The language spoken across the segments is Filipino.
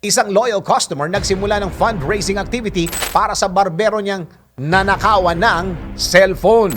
Isang loyal customer nagsimula ng fundraising activity para sa barbero niyang nanakawan ng cellphone.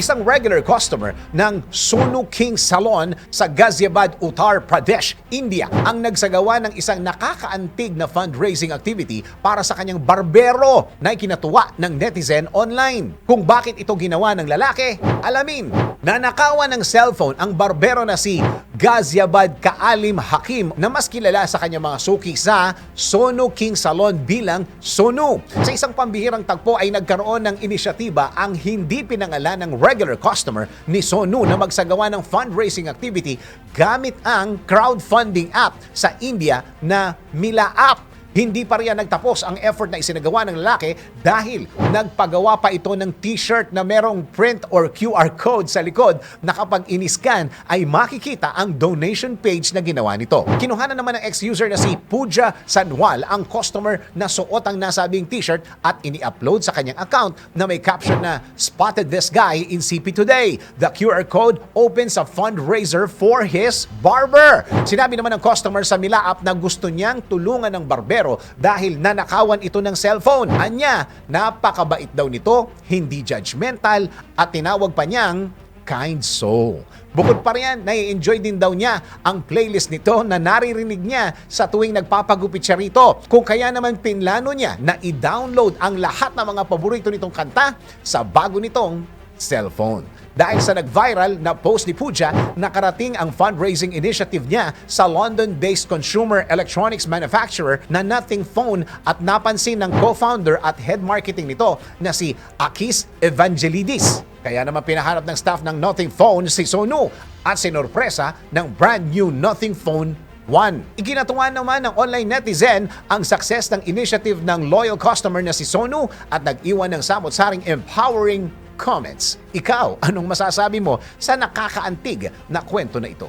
Isang regular customer ng Sonu King Salon sa Ghaziabad, Uttar Pradesh, India ang nagsagawa ng isang nakakaantig na fundraising activity para sa kanyang barbero na ikinatuwa ng netizen online. Kung bakit ito ginawa ng lalaki, alamin. Nanakawan ng cellphone ang barbero na si Ghaziabad Kaalim Hakim na mas kilala sa kanyang mga suki sa Sonu King Salon bilang Sonu. Sa isang pambihirang tagpo ay nagkaroon ng inisyatiba ang hindi pinangalan ng regular customer ni Sonu na magsagawa ng fundraising activity gamit ang crowdfunding app sa India na Mila App. Hindi pa riyan nagtapos ang effort na isinagawa ng lalaki dahil nagpagawa pa ito ng t-shirt na merong print or QR code sa likod na kapag iniscan ay makikita ang donation page na ginawa nito. Kinuhanan naman ng ex-user na si Puja Sanwal ang customer na suot ang nasabing t-shirt at ini-upload sa kanyang account na may caption na Spotted this guy in CP Today. The QR code opens a fundraiser for his barber. Sinabi naman ng customer sa Mila app na gusto niyang tulungan ng barbero dahil nanakawan ito ng cellphone. Anya, napakabait daw nito, hindi judgmental at tinawag pa niyang kind soul. Bukod pa riyan, nai-enjoy din daw niya ang playlist nito na naririnig niya sa tuwing nagpapagupit siya rito. Kung kaya naman pinlano niya na i-download ang lahat ng mga paborito nitong kanta sa bago nitong cellphone. Dahil sa nag-viral na post ni Puja, nakarating ang fundraising initiative niya sa London-based consumer electronics manufacturer na Nothing Phone at napansin ng co-founder at head marketing nito na si Akis Evangelidis. Kaya naman pinahanap ng staff ng Nothing Phone si Sonu at sinorpresa ng brand new Nothing Phone 1. Iginatuwa naman ng online netizen ang success ng initiative ng loyal customer na si Sonu at nag-iwan ng samot-saring empowering comments. Ikaw, anong masasabi mo sa nakakaantig na kwento na ito?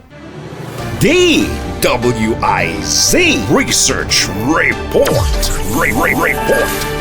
DWIZ Research Report. Re- Re- Report.